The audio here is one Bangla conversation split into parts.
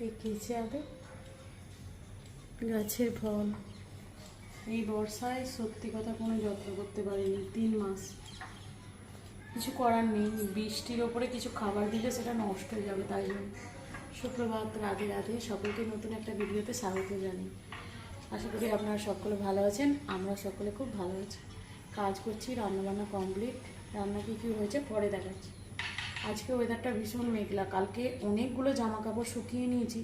এঁকেছে আদে গাছের ফল। এই বর্ষায় সত্যি কথা কোনো যত্ন করতে পারিনি, তিন মাস। কিছু করার নেই, বৃষ্টির ওপরে কিছু খাবার দিলে সেটা নষ্ট হয়ে যাবে, তাই জন্য। সুপ্রভাত রাধে রাধে সকলকে নতুন একটা ভিডিওতে স্বাগত জানাই। আশা করি আপনারা সকলে ভালো আছেন, আমরা সকলে খুব ভালো আছি। কাজ করছি, রান্নাবান্না কমপ্লিট রান্না কী কী হয়েছে পরে দেখাচ্ছি। আজকে ওয়েদারটা ভীষণ মেঘলা। কালকে অনেকগুলো জামা কাপড় শুকিয়ে নিয়েছি।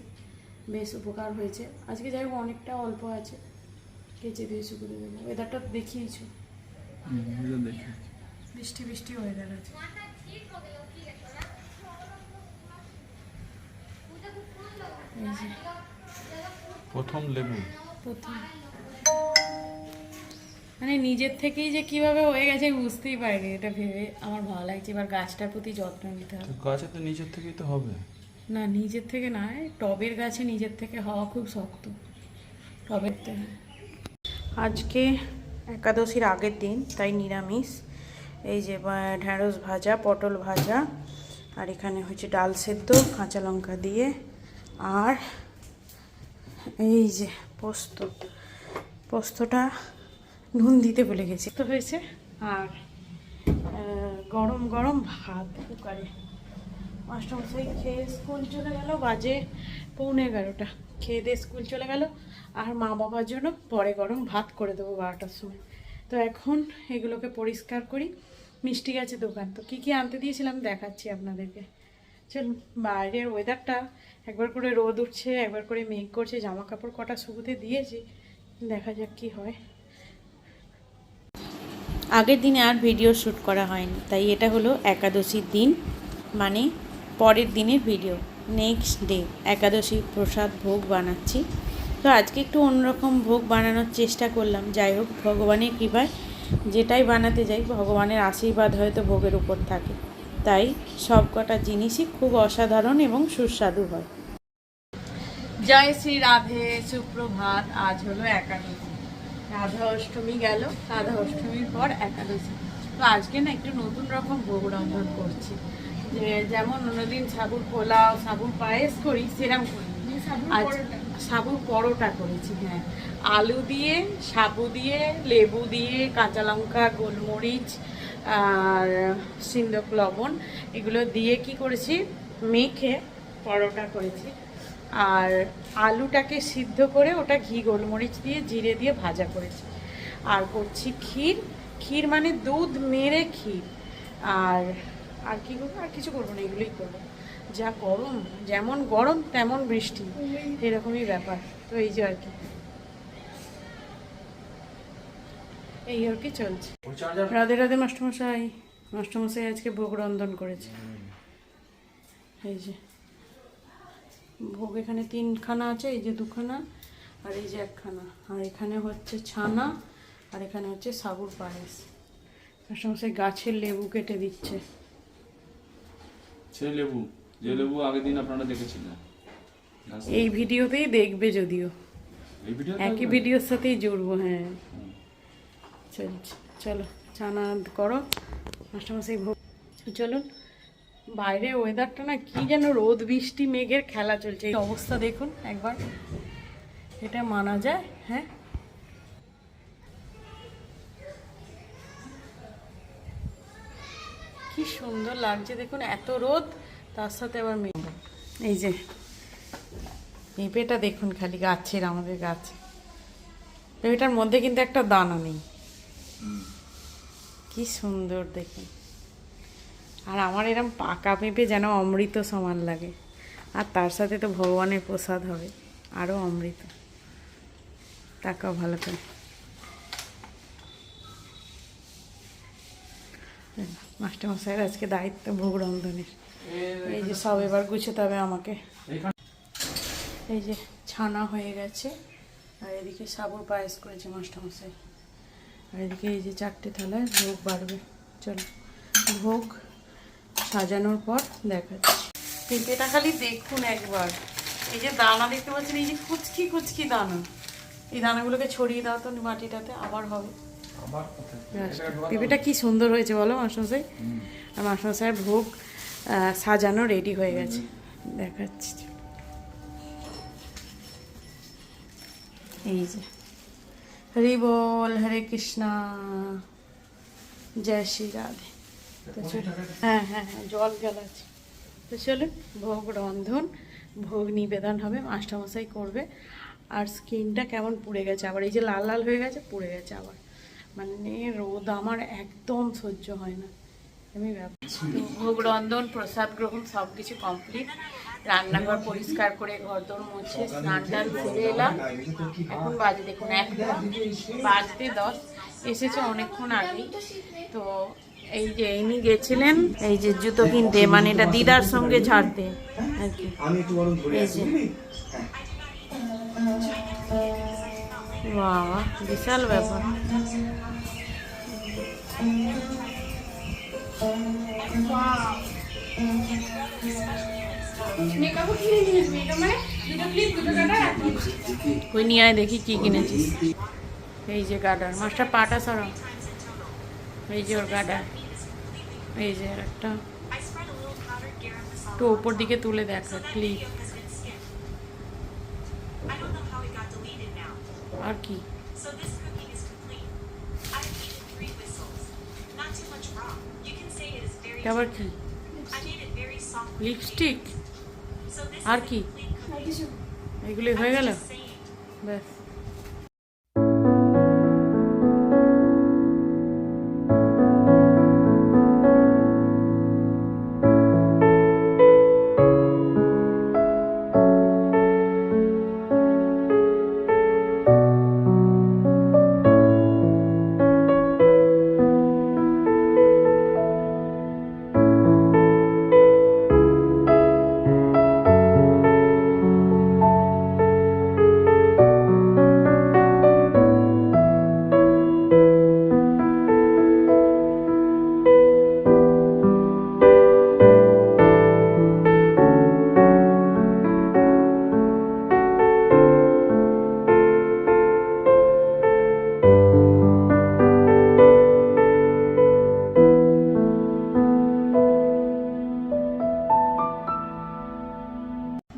বেশ উপকার হয়েছে। আজকে যাই হোক অনেকটা অল্প আছে। কেচে দিয়ে শুকিয়ে দেবো ওয়েদারটা দেখিয়েছো? বৃষ্টি বৃষ্টি ওয়েদার আছে। প্রথম লেবু। প্রথম। মানে নিজের থেকেই যে কীভাবে হয়ে গেছে আমি বুঝতেই পারিনি এটা ভেবে আমার ভালো লাগছে। এবার গাছটার প্রতি যত্ন নিতে হবে। গাছে তো নিচের থেকেই তো হবে। না নিজের থেকে নয় টবের গাছে নিজের থেকে হওয়া খুব শক্ত। টবের থেকে। আজকে একাদশীর আগের দিন তাই নিরামিষ। এই যে ঢ্যাঁড়স ভাজা পটল ভাজা আর এখানে হচ্ছে ডাল সেদ্ধ কাঁচা লঙ্কা দিয়ে। আর এই যে পোস্ত। পোস্তটা নুন দিতে ভুলে গেছি। তো হয়েছে, আর গরম গরম ভাত কুকারে। মাস্টারমশাই খেয়ে স্কুল চলে গেল, বাজে পৌনে এগারোটা। খেয়ে দিয়ে স্কুল চলে গেল, আর মা বাবার জন্য পরে গরম ভাত করে দেবো বারোটার সময়। তো এখন এগুলোকে পরিষ্কার করি। মিষ্টি গেছে দোকান, তো কী কী আনতে দিয়েছিলাম দেখাচ্ছি আপনাদেরকে। চলুন, বাইরের ওয়েদারটা একবার করে রোদ উঠছে, একবার করে মেঘ করছে জামা কাপড় কটা শুকুতে দিয়েছি, দেখা যাক কি হয়। আগের দিনে আর ভিডিও শ্যুট করা হয়নি। তাই এটা হলো একাদশীর দিন মানে পরের দিনের ভিডিও নেক্সট ডে একাদশী প্রসাদ ভোগ বানাচ্ছি। তো আজকে একটু অন্যরকম ভোগ বানানোর চেষ্টা করলাম। যাই হোক, ভগবানের কৃপায় যেটাই বানাতে যাই, ভগবানের আশীর্বাদ হয়তো ভোগের উপর থাকে। তাই সব কটা জিনিসই খুব অসাধারণ এবং সুস্বাদু হয়। জয় শ্রী রাধে, সুপ্রভাত। আজ হলো একাদশী। রাধা অষ্টমী গেল রাধা অষ্টমীর পর একাদশী। তো আজকে না একটু নতুন রকম ভোগ রন্ধন করছি। যে যেমন অন্যদিন সাবুর পোলাও সাবুর পায়েস করি সেরকম করি। আজ সাবুর পরোটা করেছি হ্যাঁ। আলু দিয়ে সাবু দিয়ে লেবু দিয়ে কাঁচা লঙ্কা গোলমরিচ আর সিন্দক লবণ এগুলো দিয়ে কি করেছি? মেখে পরোটা করেছি। আর আলুটাকে সিদ্ধ করে ওটা ঘি গোলমরিচ দিয়ে জিরে দিয়ে ভাজা করেছি। আর করছি ক্ষীর। ক্ষীর মানে দুধ মেরে ক্ষীর। আর আর কি করব? আর কিছু করব না এগুলোই করব। যা গরম যেমন গরম তেমন বৃষ্টি। এরকমই ব্যাপার। তো এই যে আর কি। এই আর কি চলছে। রাধে রাধে মাস্টারমশাই। মাস্টারমশাই আজকে ভোগ রন্ধন করেছে। এই যে। ভোগ এখানে তিনখানা আছে এই যে দুখানা আর এই যে একখানা। আর এখানে হচ্ছে ছানা আর এখানে হচ্ছে সাবুর পায়েস। মাস্টারমশাই গাছের লেবু কেটে দিচ্ছে। সে লেবু যে লেবু আগের দিন আপনারা দেখেছিলেন। এই ভিডিওতেই দেখবে যদিও। একই ভিডিওর সাথেই জুড়বো হ্যাঁ। চলছে চলো চানা করো। মাস্টারমশাই ভোগ চলুন বাইরে ওয়েদারটা না কি যেন রোদ বৃষ্টি মেঘের খেলা চলছে। এই অবস্থা দেখুন একবার। এটা মানা যায় হ্যাঁ? কি সুন্দর লাগছে দেখুন এত রোদ তার সাথে আবার মেঘ। এই যে পেঁপেটা দেখুন খালি গাছের আমাদের গাছ। পেঁপেটার মধ্যে কিন্তু একটা দানা নেই। কি সুন্দর দেখুন। আর আমার এরম পাকা পেঁপে যেন অমৃত সমান লাগে। আর তার সাথে তো ভগবানের প্রসাদ হবে আরও অমৃত। টাকাও ভালো করে। মাস্টারমশাইয়ের আজকে দায়িত্ব ভোগ রন্ধনের। এই যে সব এবার গুছোতে হবে আমাকে। এই যে ছানা হয়ে গেছে আর এদিকে সাবুর পায়েস করেছে মাস্টারমশাই। আর এদিকে এই যে চারটে থালায় ভোগ বাড়বে। চলো ভোগ সাজানোর পর দেখাচ্ছি। পেঁপেটা খালি দেখুন একবার। এই যে দানা দেখতে পাচ্ছেন এই যে কুচকি কুচকি দানা। এই দানাগুলোকে ছড়িয়ে দাও তো মাটিটাতে আবার হবে। পেঁপেটা কি সুন্দর হয়েছে বলো মাসমশাই আর মাসমশাইয়ের ভোগ সাজানো রেডি হয়ে গেছে। দেখাচ্ছি। এই যে। হরি বল হরে কৃষ্ণা। জয় শ্রী রাধে। তো চলো। হ্যাঁ হ্যাঁ হ্যাঁ জল জল আছে। তো চলুন ভোগ রন্ধন ভোগ নিবেদন হবে মাস্টারমশাই করবে। আর স্কিনটা কেমন পুড়ে গেছে আবার? এই যে লাল লাল হয়ে গেছে পুড়ে গেছে আবার। মানে রোদ আমার একদম সহ্য হয় না। আমি ব্যাপার ভোগ রন্ধন প্রসাদ গ্রহণ সব কিছু কমপ্লিট। রান্নাঘর পরিষ্কার করে ঘর দোর মুছে স্নান টান করে এলাম। এখন বাজে দেখুন একটা বাজতে দশ। এসেছে অনেকক্ষণ আগেই। তো এই যে ইনি গেছিলেন এই যে জুতো কিনতে মানে এটা দিদার সঙ্গে ছাড়তে আর কি? বাবা বিশাল ব্যাপার। নিয়ে দেখি কি কিনেছিস। এই যে গাডার মাস্টার পাটা সরাও। এই যে ওর গাডার এই যে একটা একটু ওপর দিকে তুলে দেখো ক্লিপ আর কি আবার কি. লিপস্টিক আর কি. এগুলি হয়ে গেল. ব্যাস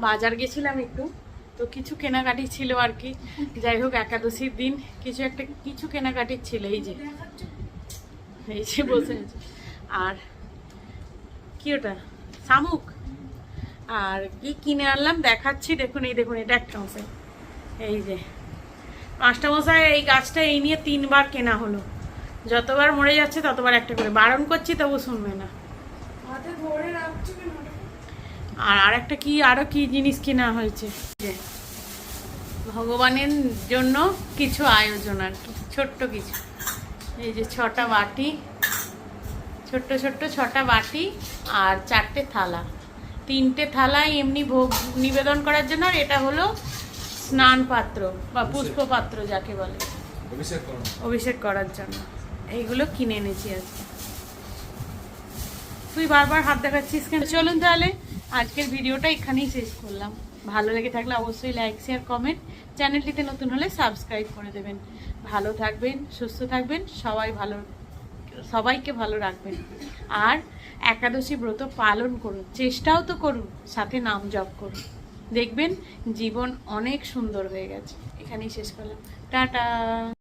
বাজার গেছিলাম একটু, তো কিছু কেনাকাটি ছিল আর কি। যাই হোক, একাদশীর দিন কিছু একটা, কিছু কেনাকাটি ছিল, এই যে। এই যে বসে আর কি ওটা? শামুক। আর কি কিনে আনলাম, দেখাচ্ছি, দেখুন, এই দেখুন, এটা একটা মশাই এই যে। পাঁচটা মশাই এই গাছটা এই নিয়ে তিনবার কেনা হলো। যতবার মরে যাচ্ছে, ততবার একটা করে। বারণ করছি, তবু শুনবে না। আর আরেকটা কি আরও কি জিনিস কেনা হয়েছে? যে ভগবানের জন্য কিছু আয়োজন আর কি ছোট্ট কিছু। এই যে ছটা বাটি ছোট্ট ছোট্ট ছটা বাটি আর চারটে থালা। তিনটে থালায় এমনি ভোগ নিবেদন করার জন্য আর এটা হলো স্নান পাত্র বা পুষ্প পাত্র যাকে বলে। অভিষেক অভিষেক করার জন্য। এইগুলো কিনে এনেছি আজকে। তুই বারবার হাত দেখাচ্ছিস কেন? চলুন তাহলে, আজকের ভিডিওটা এখানেই শেষ করলাম। ভালো লেগে থাকলে অবশ্যই লাইক শেয়ার কমেন্ট চ্যানেলটিতে নতুন হলে সাবস্ক্রাইব করে দেবেন। ভালো থাকবেন, সুস্থ থাকবেন, সবাই ভালো, সবাইকে ভালো রাখবেন। আর একাদশী ব্রত পালন করুন, চেষ্টাও তো করুন, সাথে নাম জপ করুন। দেখবেন জীবন অনেক সুন্দর হয়ে গেছে। এখানেই শেষ করলাম। টাটা!